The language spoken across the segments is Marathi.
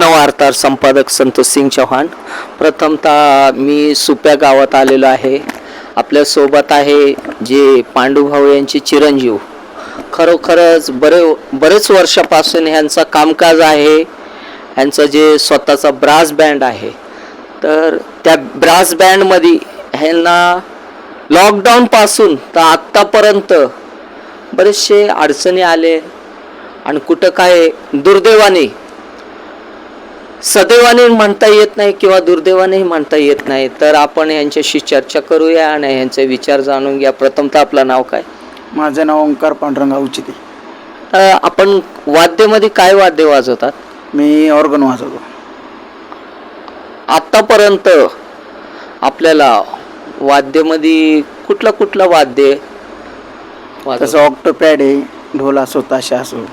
नवार्तार संपादक संतोष सिंग चव्हाण प्रथमतः मी सुप्या गावात आलेलो आहे. आपल्यासोबत आहे जे पांडुभाऊ यांचे चिरंजीव. खरोखरच बरे बरेच वर्षापासून ह्यांचं कामकाज आहे. ह्यांचं जे स्वतःचा ब्रास बँड आहे. तर त्या ब्रास बँडमध्ये ह्यांना लॉकडाऊनपासून तर आत्तापर्यंत बरेचसे अडचणी आले. आणि कुठं काय दुर्दैवाने सदैवाने म्हणता येत नाही किंवा दुर्दैवानेही म्हणता येत नाही. तर आपण यांच्याशी चर्चा करूया आणि यांचे विचार जाणून घ्या. प्रथमतः आपलं नाव काय? माझं नाव ओंकार पांडुरंग उचिते. आपण वाद्यामध्ये काय वाद्य वाजवतात? मी ऑर्गन वाजवतो. आत्तापर्यंत आपल्याला वाद्यामध्ये कुठलं कुठलं वाद्य? तसं ऑक्टोपॅड आहे ढोल असो ताशा असो.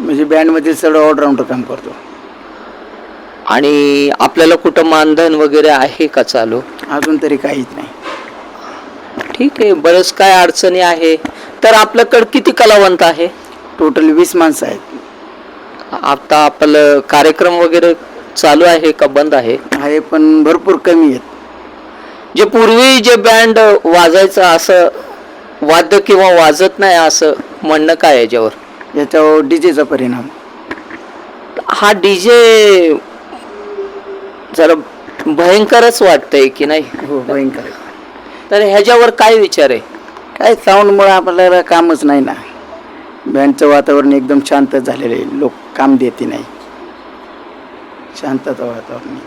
म्हणजे बँडमधील सगळं ऑलराऊंडर काम करतो. आणि आपल्याला कुठं मानधन वगैरे आहे का चालू? अजून तरी काहीच नाही. ठीक आहे बरंच काय अडचणी आहे. तर आपल्याकडे किती कलावंत आहे? टोटल वीस माणसं आहेत. आता आपलं कार्यक्रम वगैरे चालू आहे का बंद आहे? आहे पण भरपूर कमी आहेत. जे पूर्वी जे बँड वाजायचं असं वाद्य किंवा वाजत नाही असं म्हणणं काय आहे याच्यावर? याच्यावर डीजेचा परिणाम. हा डीजे जरा भयंकरच वाटतंय की नाही? हो भयंकर. तर ह्याच्यावर काय विचार आहे? काय साऊंडमुळे आपल्याला कामच नाही ना. बँडचं वातावरण एकदम शांत झालेलं आहे. लोक काम देते नाही. शांतता वातावरण.